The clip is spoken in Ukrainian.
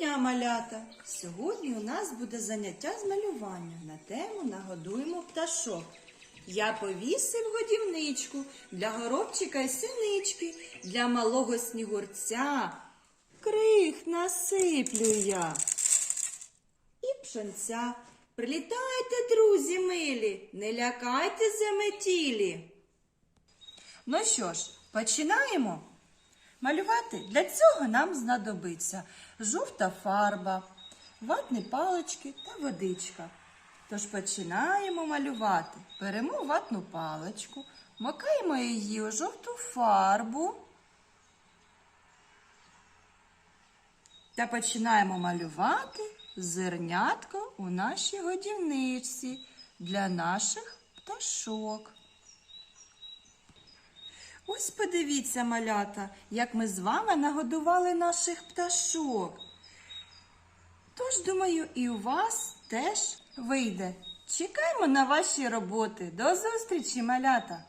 дня, малята! Сьогодні у нас буде заняття з малювання на тему Нагодуємо пташок. Я повісив годівничку для горобчика й синички, для малого снігурця. Крих насиплю я. І пшенця. Прилітайте, друзі милі, не лякайте заметілі. Ну що ж, починаємо. Малювати для цього нам знадобиться жовта фарба, ватні палички та водичка. Тож починаємо малювати. Беремо ватну паличку, макаємо її у жовту фарбу та починаємо малювати зернятко у нашій годівничці для наших пташок. Ось подивіться, малята, як ми з вами нагодували наших пташок. Тож, думаю, і у вас теж вийде. Чекаємо на ваші роботи. До зустрічі, малята!